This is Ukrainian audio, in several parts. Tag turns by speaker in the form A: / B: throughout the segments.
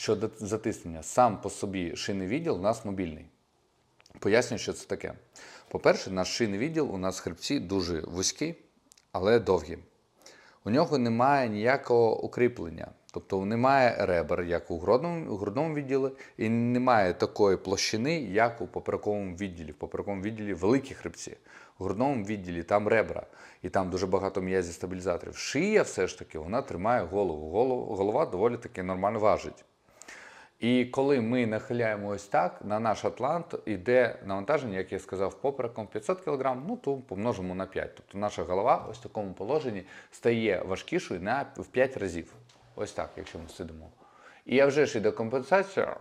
A: щодо затиснення. Сам по собі шийний відділ у нас мобільний. Пояснюю, що це таке. По-перше, наш шийний відділ у нас хребці дуже вузькі, але довгі. У нього немає ніякого укріплення, тобто немає ребер, як у грудному, у грудному відділі, і немає такої площини, як у поперековому відділі. В поперековому відділі великі хребці. У грудному відділі там ребра, і там дуже багато м'язів стабілізаторів. Шия все ж таки вона тримає. Голову- Голова доволі таки нормально важить. І коли ми нахиляємо ось так, на наш атлант йде навантаження, як я сказав, попереком 500 кг, ну то помножимо на 5. Тобто наша голова ось в такому положенні стає важкішою на в 5 разів. Ось так, якщо ми сидимо. І я вже ж іде компенсація.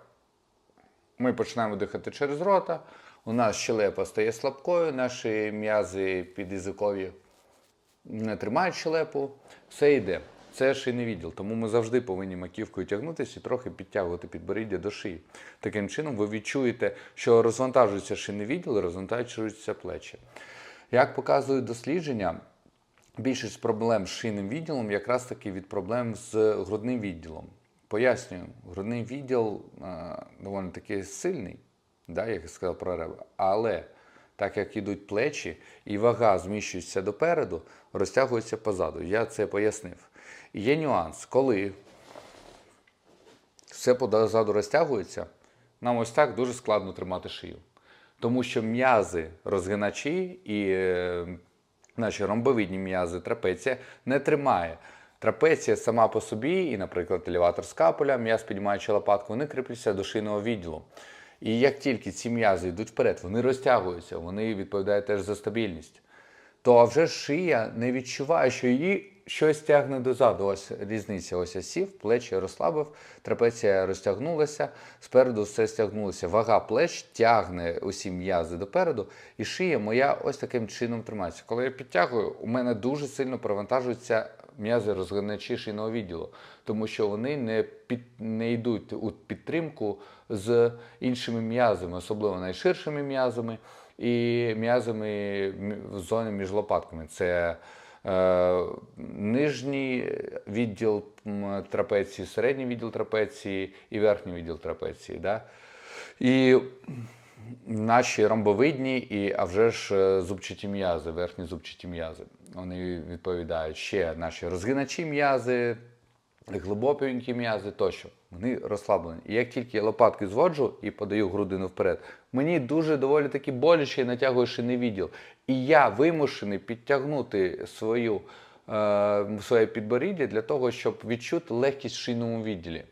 A: Ми починаємо дихати через рота. У нас щелепа стає слабкою, наші м'язи підязикові не тримають щелепу, все йде. Це шийний відділ, тому ми завжди повинні маківкою тягнутися і трохи підтягувати підборіддя до шиї. Таким чином ви відчуєте, що розвантажується шийний відділ розвантажуються плечі. Як показують дослідження, більшість проблем з шийним відділом якраз таки від проблем з грудним відділом. Пояснюю, грудний відділ е, доволі таки сильний, да, як я сказав про ребра, але так як ідуть плечі і вага зміщується допереду, розтягується позаду. Я це пояснив. Є нюанс, коли все позаду розтягується, нам ось так дуже складно тримати шию. Тому що м'язи розгиначі і е, наші ромбовидні м'язи трапеція не тримає. Трапеція сама по собі, і, наприклад, елеватор скапуля, м'яз піднімаючи лопатку, вони кріпляться до шийного відділу. І як тільки ці м'язи йдуть вперед, вони розтягуються, вони відповідають теж за стабільність то вже шия не відчуває, що її щось тягне дозаду. Ось різниця. Ось я сів, плечі розслабив, трапеція розтягнулася, спереду все стягнулося. Вага плеч тягне усі м'язи допереду, і шия моя ось таким чином тримається. Коли я підтягую, у мене дуже сильно перевантажуються м'язи розгиначі шийного відділу, тому що вони не, під, не йдуть у підтримку з іншими м'язами, особливо найширшими м'язами і м'язами в зоні між лопатками. Це е, нижній відділ трапеції, середній відділ трапеції і верхній відділ трапеції. Да? І наші ромбовидні і, а вже ж е, зубчаті м'язи, верхні зубчаті м'язи. Вони відповідають ще наші розгиначі м'язи, глибокенькі м'язи тощо. Вони розслаблені. І як тільки я лопатки зводжу і подаю грудину вперед, мені дуже доволі таки боляче і натягує шийний відділ. І я вимушений підтягнути свою, е, своє підборіддя для того, щоб відчути легкість в шийному відділі.